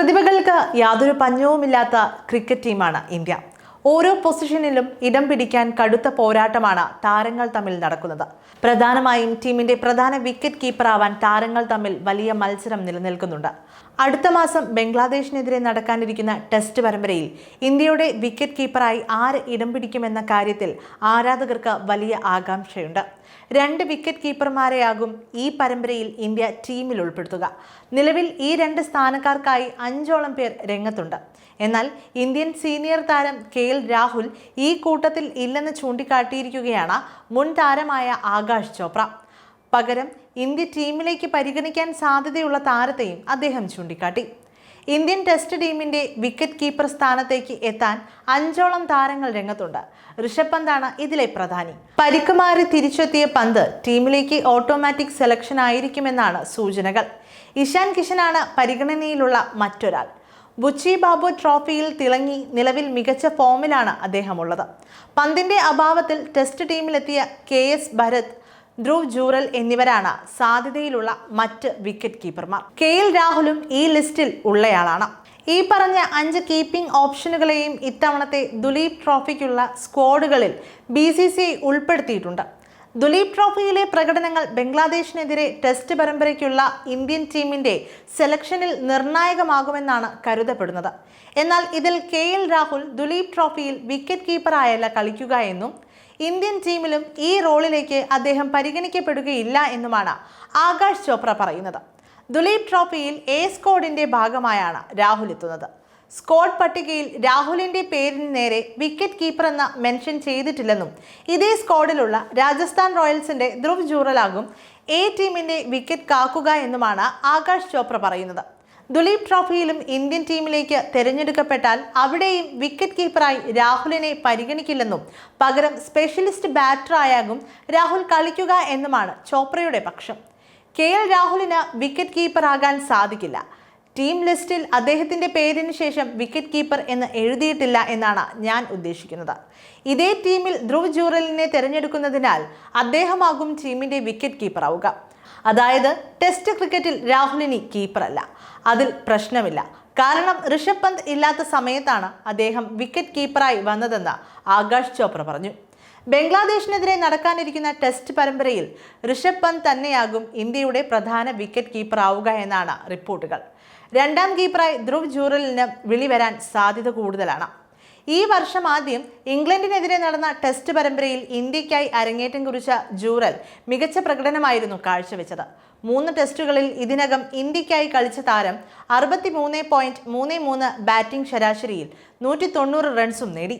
പ്രതിഭകൾക്ക് യാതൊരു പഞ്ഞവുമില്ലാത്ത ക്രിക്കറ്റ് ടീമാണ് ഇന്ത്യ. ഓരോ പൊസിഷനിലും ഇടം പിടിക്കാൻ കടുത്ത പോരാട്ടമാണ് താരങ്ങൾ തമ്മിൽ നടക്കുന്നത്. പ്രധാനമായും ടീമിന്റെ പ്രധാന വിക്കറ്റ് കീപ്പറാവാൻ താരങ്ങൾ തമ്മിൽ വലിയ മത്സരം നിലനിൽക്കുന്നുണ്ട്. അടുത്ത മാസം ബംഗ്ലാദേശിനെതിരെ നടക്കാനിരിക്കുന്ന ടെസ്റ്റ് പരമ്പരയിൽ ഇന്ത്യയുടെ വിക്കറ്റ് കീപ്പറായി ആര് ഇടം പിടിക്കുമെന്ന കാര്യത്തിൽ ആരാധകർക്ക് വലിയ ആകാംക്ഷയുണ്ട്. രണ്ട് വിക്കറ്റ് കീപ്പർമാരെയാകും ഈ പരമ്പരയിൽ ഇന്ത്യ ടീമിൽ ഉൾപ്പെടുത്തുക. നിലവിൽ ഈ രണ്ട് സ്ഥാനക്കാർക്കായി അഞ്ചോളം പേർ രംഗത്തുണ്ട്. എന്നാൽ ഇന്ത്യൻ സീനിയർ താരം കെ എൽ രാഹുൽ ഈ കൂട്ടത്തിൽ ഇല്ലെന്ന് ചൂണ്ടിക്കാട്ടിയിരിക്കുകയാണ് മുൻ താരമായ ആകാശ് ചോപ്ര. പകരം ഇന്ത്യ ടീമിലേക്ക് പരിഗണിക്കാൻ സാധ്യതയുള്ള താരത്തെയും അദ്ദേഹം ചൂണ്ടിക്കാട്ടി. ഇന്ത്യൻ ടെസ്റ്റ് ടീമിന്റെ വിക്കറ്റ് കീപ്പർ സ്ഥാനത്തേക്ക് എത്താൻ അഞ്ചോളം താരങ്ങൾ രംഗത്തുണ്ട്. ഋഷഭ് പന്താണ് ഇതിലെ പ്രധാനി. പരിക്കുമാറി തിരിച്ചെത്തിയ പന്ത് ടീമിലേക്ക് ഓട്ടോമാറ്റിക് സെലക്ഷൻ ആയിരിക്കുമെന്നാണ് സൂചനകൾ. ഇഷാൻ കിഷനാണ് പരിഗണനയിലുള്ള മറ്റൊരാൾ. ബുച്ചി ബാബു ട്രോഫിയിൽ തിളങ്ങി നിലവിൽ മികച്ച ഫോമിലാണ് അദ്ദേഹമുള്ളത്. പന്തിന്റെ അഭാവത്തിൽ ടെസ്റ്റ് ടീമിലെത്തിയ കെ എസ് ഭരത് ധ്രുവ് ജൂറൽ എന്നിവരാണ് സാധ്യതയിലുള്ള മറ്റ് വിക്കറ്റ് കീപ്പർമാർ. കെ എൽ രാഹുലും ഈ ലിസ്റ്റിൽ ഉള്ളയാളാണ്. ഈ പറഞ്ഞ അഞ്ച് കീപ്പിംഗ് ഓപ്ഷനുകളെയും ഇത്തവണത്തെ ദുലീപ് ട്രോഫിക്കുള്ള സ്ക്വാഡുകളിൽ ബി സി സി ഉൾപ്പെടുത്തിയിട്ടുണ്ട്. ദുലീപ് ട്രോഫിയിലെ പ്രകടനങ്ങൾ ബംഗ്ലാദേശിനെതിരെ ടെസ്റ്റ് പരമ്പരയ്ക്കുള്ള ഇന്ത്യൻ ടീമിന്റെ സെലക്ഷനിൽ നിർണായകമാകുമെന്നാണ് കരുതപ്പെടുന്നത്. എന്നാൽ ഇതിൽ കെ എൽ രാഹുൽ ദുലീപ് ട്രോഫിയിൽ വിക്കറ്റ് കീപ്പറായല്ല കളിക്കുക എന്നും ഇന്ത്യൻ ടീമിലും ഈ റോളിലേക്ക് അദ്ദേഹം പരിഗണിക്കപ്പെടുകയില്ല എന്നുമാണ് ആകാശ് ചോപ്ര പറയുന്നത്. ദുലീപ് ട്രോഫിയിൽ എ സ്കോഡിന്റെ ഭാഗമായാണ് രാഹുൽ എത്തുന്നത്. സ്ക്വാഡ് പട്ടികയിൽ രാഹുലിന്റെ പേരിന് നേരെ വിക്കറ്റ് കീപ്പർ എന്ന മെൻഷൻ ചെയ്തിട്ടില്ലെന്നും ഇതേ സ്കോഡിലുള്ള രാജസ്ഥാൻ റോയൽസിന്റെ ധ്രുവ് ജൂറലാകും എ ടീമിന്റെ വിക്കറ്റ് കാക്കുക എന്നുമാണ് ആകാശ് ചോപ്ര പറയുന്നത്. ദുലീപ് ട്രോഫിയിലും ഇന്ത്യൻ ടീമിലേക്ക് തിരഞ്ഞെടുക്കപ്പെട്ടാൽ അവിടെയും വിക്കറ്റ് കീപ്പറായി രാഹുലിനെ പരിഗണിക്കില്ലെന്നും പകരം സ്പെഷ്യലിസ്റ്റ് ബാറ്ററായാകും രാഹുൽ കളിക്കുക എന്നുമാണ് ചോപ്രയുടെ പക്ഷം. കെ എൽ രാഹുലിന് വിക്കറ്റ് കീപ്പറാകാൻ സാധിക്കില്ല. ടീം ലിസ്റ്റിൽ അദ്ദേഹത്തിന്റെ പേരിന് ശേഷം വിക്കറ്റ് കീപ്പർ എന്ന് എഴുതിയിട്ടില്ല എന്നാണ് ഞാൻ ഉദ്ദേശിക്കുന്നത്. ഇതേ ടീമിൽ ധ്രുവ് ജൂറലിനെ തിരഞ്ഞെടുക്കുന്നതിനാൽ അദ്ദേഹമാകും ടീമിന്റെ വിക്കറ്റ് കീപ്പർ ആവുക. അതായത് ടെസ്റ്റ് ക്രിക്കറ്റിൽ രാഹുലിനി കീപ്പറല്ല അതിൽ പ്രശ്നമില്ല. കാരണം ഋഷഭ് പന്ത് ഇല്ലാത്ത സമയത്താണ് അദ്ദേഹം വിക്കറ്റ് കീപ്പറായി വന്നതെന്ന് ആകാശ് ചോപ്ര പറഞ്ഞു. ബംഗ്ലാദേശിനെതിരെ നടക്കാനിരിക്കുന്ന ടെസ്റ്റ് പരമ്പരയിൽ ഋഷഭ് പന്ത് തന്നെയാകും ഇന്ത്യയുടെ പ്രധാന വിക്കറ്റ് കീപ്പർ ആവുക എന്നാണ് റിപ്പോർട്ടുകൾ. രണ്ടാം കീപ്പറായി ധ്രുവ് ജൂറലിന് വിളി വരാൻ സാധ്യത കൂടുതലാണ്. ഈ വർഷം ആദ്യം ഇംഗ്ലണ്ടിനെതിരെ നടന്ന ടെസ്റ്റ് പരമ്പരയിൽ ഇന്ത്യയ്ക്കായി അരങ്ങേറ്റം കുറിച്ച ജൂറൽ മികച്ച പ്രകടനമായിരുന്നു കാഴ്ചവെച്ചത്. മൂന്ന് ടെസ്റ്റുകളിൽ ഇതിനകം ഇന്ത്യയ്ക്കായി കളിച്ച താരം അറുപത്തി മൂന്ന് പോയിന്റ് മൂന്ന് മൂന്ന് ബാറ്റിംഗ് ശരാശരിയിൽ നൂറ്റി തൊണ്ണൂറ് റൺസും നേടി.